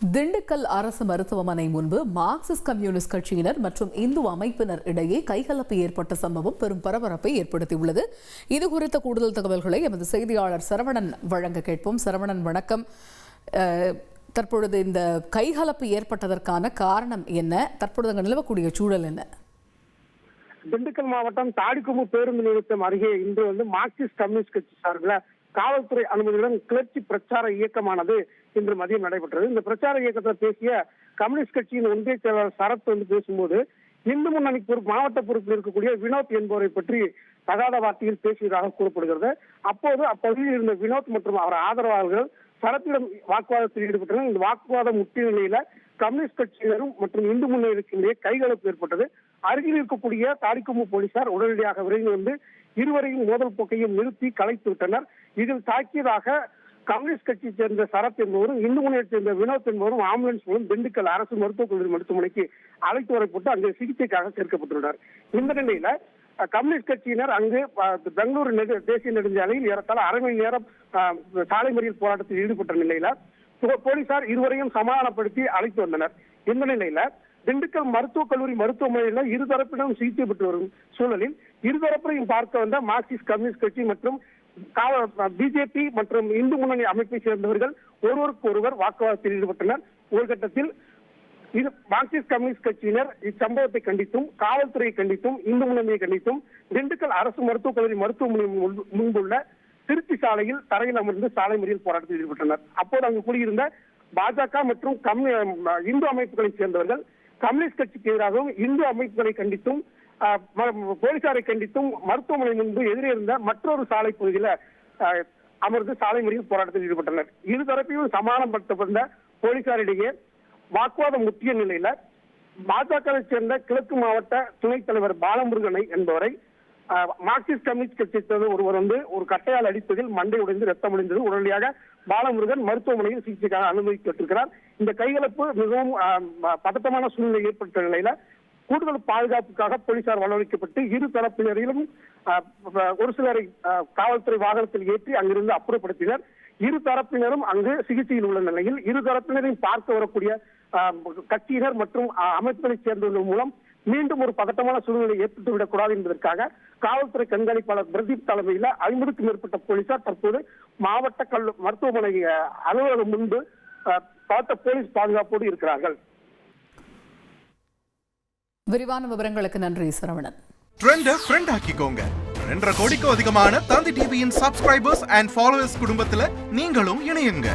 திண்டுக்கல் அரசு மருத்துவமனை முன்பு மார்க்சிஸ்ட் கம்யூனிஸ்ட் கட்சியினர் மற்றும் இந்து அமைப்பினர் இடையே கைகலப்பு ஏற்பட்ட சம்பவம் பெரும் பரபரப்பை ஏற்படுத்தியுள்ளது. இது குறித்த கூடுதல் தகவல்களை எமது செய்தியாளர் சரவணன் வழங்க கேட்போம். சரவணன் வணக்கம். தற்பொழுது இந்த கைகலப்பு ஏற்பட்டதற்கான காரணம் என்ன? தற்பொழுது அங்கு நிலவக்கூடிய சூழல் என்ன? திண்டுக்கல் மாவட்டம் தாடிக்கும்பு பேருந்து நிலையத்தம் அருகே இன்று வந்து மார்க்சிஸ்ட் கம்யூனிஸ்ட் கட்சி சார்பில் காவல்துறை அனுமதியுடன் கிளர்ச்சி பிரச்சார இயக்கமானது இன்று மதியம் நடைபெற்றது. இந்த பிரச்சார இயக்கத்தில் பேசிய கம்யூனிஸ்ட் கட்சியின் ஒன்றிய செயலாளர் சரத் வந்து பேசும்போது இந்து முன்னணி பொறுப்பு மாவட்ட பொறுப்பில் இருக்கக்கூடிய வினோத் என்பவரை பற்றி தகாத வார்த்தையில் பேசியதாக கூறப்படுகிறது. அப்போது அப்பகுதியில் இருந்த வினோத் மற்றும் அவர் ஆதரவாளர்கள் சரத்திடம் வாக்குவாதத்தில் ஈடுபட்டனர். இந்த வாக்குவாதம் முற்றிய நிலையில கம்யூனிஸ்ட் கட்சியினரும் மற்றும் இந்து முன்னணிக்கிடையே கைகலப்பு ஏற்பட்டது. அருகில் இருக்கக்கூடிய தாடிக்கும்பு போலீசார் உடனடியாக விரைந்து வந்து இருவரையும் மோதல் போக்கையும் நிறுத்தி கலைத்து விட்டனர். இதில் தாக்கியதாக கம்யூனிஸ்ட் கட்சியை சேர்ந்த சரத் என்பவரும் இந்து முன்னேற்ற சேர்ந்த வினோத் என்பவரும் ஆம்புலன்ஸ் மூலம் திண்டுக்கல் அரசு மருத்துவக் கல்லூரி மருத்துவமனைக்கு அழைத்து வரப்பட்டு அங்கு சிகிச்சைக்காக சேர்க்கப்பட்டுள்ளனர் இந்த நிலையில கம்யூனிஸ்ட் கட்சியினர் அங்கு பெங்களூரு நெடு- தேசிய நெடுஞ்சாலையில் ஏறத்தாழ அரை மணி நேரம் சாலை மறியல் போராட்டத்தில் ஈடுபட்ட நிலையில போலீசார் இருவரையும் சமாதானப்படுத்தி அழைத்து வந்தனர். இந்த நிலையில திண்டுக்கல் மருத்துவக் கல்லூரி மருத்துவமனையில இருதரப்பிடம் சிகிச்சை பெற்று வரும் சூழலில் இருதரப்பையும் பார்க்க வந்த மார்க்சிஸ்ட் கம்யூனிஸ்ட் கட்சி மற்றும் பிஜேபி மற்றும் இந்து முன்னணி அமைப்பை சேர்ந்தவர்கள் ஒருவருக்கு ஒருவர் வாக்குவாதத்தில் ஈடுபட்டனர். ஒரு கட்டத்தில் இது மார்க்சிஸ்ட் கம்யூனிஸ்ட் கட்சியினர் இச்சம்பவத்தை கண்டித்தும் காவல்துறையை கண்டித்தும் இந்து முன்னணியை கண்டித்தும் திண்டுக்கல் அரசு மருத்துவக் கல்லூரி மருத்துவமனை முன்புள்ள திருச்சி சாலையில் தரையில் அமர்ந்து சாலை மறியல் போராட்டத்தில் ஈடுபட்டனர். அப்போது அங்கு கூடியிருந்த பாஜக மற்றும் கம்யூ- இந்து அமைப்புகளைச் சேர்ந்தவர்கள் கம்யூனிஸ்ட் கட்சிக்கு எதிராகவும் இந்து அமைப்புகளை கண்டித்தும் போலீசாரை கண்டித்தும் மருத்துவமனை முன்பு எதிரே இருந்த மற்றொரு சாலை பகுதியில அஹ், அமர்ந்து சாலை மறியல் போராட்டத்தில் ஈடுபட்டனர். இருதரப்பையும் சமாதானப்படுத்தப்பட்ட போலீசாரிடையே வாக்குவாதம் முற்றிய நிலையில பாஜகவை சேர்ந்த கிழக்கு மாவட்ட துணைத் தலைவர் பாலமுருகனை என்பவரை மார்க்சிஸ்ட் கம்யூனிஸ்ட் கட்சியை சேர்ந்த ஒருவர் வந்து ஒரு கட்டையால் அடித்ததில் மண்டை உடைந்து ரத்தம் அடைந்தது உடனடியாக பாலமுருகன் மருத்துவமனையில் சிகிச்சைக்காக அனுமதிக்கப்பட்டிருக்கிறார். இந்த கைகலப்பு மிகவும் பதட்டமான சூழ்நிலை ஏற்பட்ட நிலையில கூடுதல் பாதுகாப்புக்காக போலீசார் வரவழைக்கப்பட்டு இரு தரப்பினரிலும் அஹ், ஒரு சிலரை காவல்துறை வாகனத்தில் ஏற்றி அங்கிருந்து அப்புறப்படுத்தினர். இரு தரப்பினரும் அங்கு சிகிச்சையில் உள்ள நிலையில் இரு தரப்பினரையும் பார்க்க வரக்கூடிய கட்சியினர் மற்றும் அஹ், சேர்ந்தவர்கள் மூலம் மீண்டும் ஒரு பதட்டமான சூழ்நிலை ஏற்பட்டுவிடக் கூடாது என்பதற்காக காவல்துறை கண்காணிப்பாளர் பிரதீப் தலைமையில் ஐம்பதுக்கும் மேற்பட்ட போலீசார் தற்போது மாவட்ட கல்லு மருத்துவமனை அலுவலகம் முன்பு அஹ், பலத்த போலீஸ் பாதுகாப்போடு இருக்கிறார்கள். விரிவான விவரங்களுக்கு நன்றி சரவணன். ட்ரெண்ட ஃப்ரெண்ட் ஆக்கிக்கோங்க. ரெண்டரை கோடிக்கும் அதிகமான தந்தி டிவியின் சப்ஸ்கிரைபர்ஸ் அண்ட் ஃபாலோவர்ஸ் குடும்பத்துல நீங்களும் இணையுங்க.